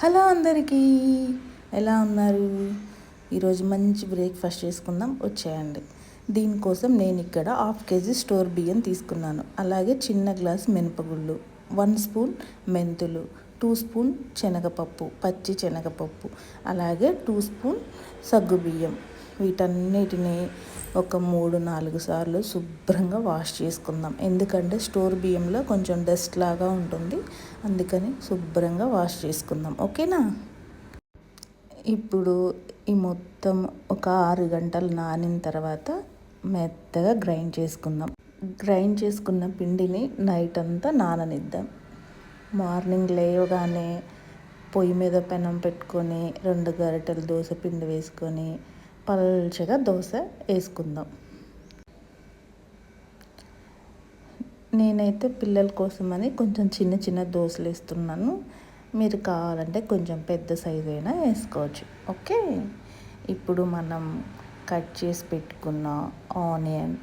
Hello అందరికీ ఎలా ఉన్నారు? ఈరోజు మంచి బ్రేక్ఫాస్ట్ చేసుకుందాం వచ్చేయండి. దీనికోసం నేను ఇక్కడ హాఫ్ కేజీ స్టోర్ బియ్యం తీసుకున్నాను. అలాగే చిన్న గ్లాస్ మినపగుళ్ళు వన్ స్పూన్ మెంతులు టూ స్పూన్ శనగపప్పు పచ్చి శనగపప్పు అలాగే టూ స్పూన్ సగ్గుబియ్యం వీటన్నిటిని ఒక మూడు నాలుగు సార్లు శుభ్రంగా వాష్ చేసుకుందాం. ఎందుకంటే స్టోర్ బియ్యంలో కొంచెం డస్ట్ లాగా ఉంటుంది. అందుకని శుభ్రంగా వాష్ చేసుకుందాం. ఓకేనా? ఇప్పుడు ఈ మొత్తం ఒక ఆరు గంటలు నానిన తర్వాత మెత్తగా గ్రైండ్ చేసుకుందాం. గ్రైండ్ చేసుకున్న పిండిని నైట్ అంతా నాననిద్దాం. మార్నింగ్ లేవగానే పొయ్యి మీద పెనం పెట్టుకొని రెండు గరిటెలు దోశ పిండి వేసుకొని పల్చగా దోశ వేసుకుందాం. నేనైతే పిల్లల కోసమని కొంచెం చిన్న చిన్న దోశలు వేస్తున్నాను. మీరు కావాలంటే కొంచెం పెద్ద సైజు అయినా వేసుకోవచ్చు. ఓకే? ఇప్పుడు మనం కట్ చేసి పెట్టుకున్న ఆనియన్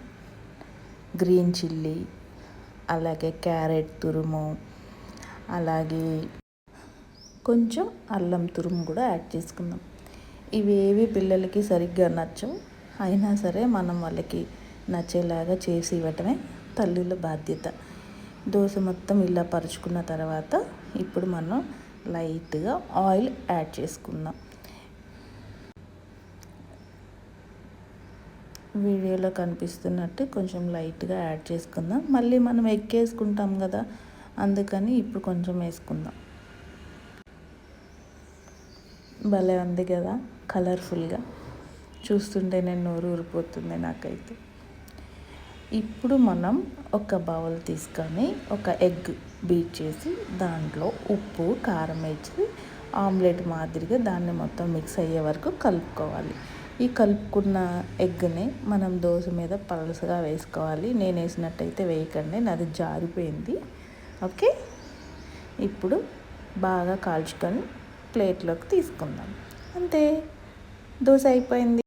గ్రీన్ చిల్లీ అలాగే క్యారెట్ తురుము అలాగే కొంచెం అల్లం తురుము కూడా యాడ్ చేసుకుందాం. ఇవేవి పిల్లలకి సరిగ్గా నచ్చవు అయినా సరే మనం వాళ్ళకి నచ్చేలాగా చేసి ఇవ్వటమే తల్లుల బాధ్యత. దోశ మొత్తం ఇలా పరుచుకున్న తర్వాత ఇప్పుడు మనం లైట్గా ఆయిల్ యాడ్ చేసుకుందాం. వీడియోలో కనిపిస్తున్నట్టు కొంచెం లైట్గా యాడ్ చేసుకుందాం. మళ్ళీ మనం ఎక్కేసుకుంటాం కదా అందుకని ఇప్పుడు కొంచెం వేసుకుందాం. భలే ఉంది కదా? కలర్ఫుల్గా చూస్తుంటే నేను నోరు ఊరిపోతుంది నాకైతే. ఇప్పుడు మనం ఒక బౌల్ తీసుకొని ఒక ఎగ్ బీట్ చేసి దాంట్లో ఉప్పు కారం వేసి ఆమ్లెట్ మాదిరిగా దాన్ని మొత్తం మిక్స్ అయ్యే వరకు కలుపుకోవాలి. ఈ కలుపుకున్న ఎగ్ని మనం దోశ మీద పలసగా వేసుకోవాలి. నేను వేసినట్టయితే వేయకండి నాది జారిపోయింది. ఓకే? ఇప్పుడు బాగా కాల్చుకొని ప్లేట్లోకి తీసుకుందాం. అంతే. దోశ అయిపోయింది.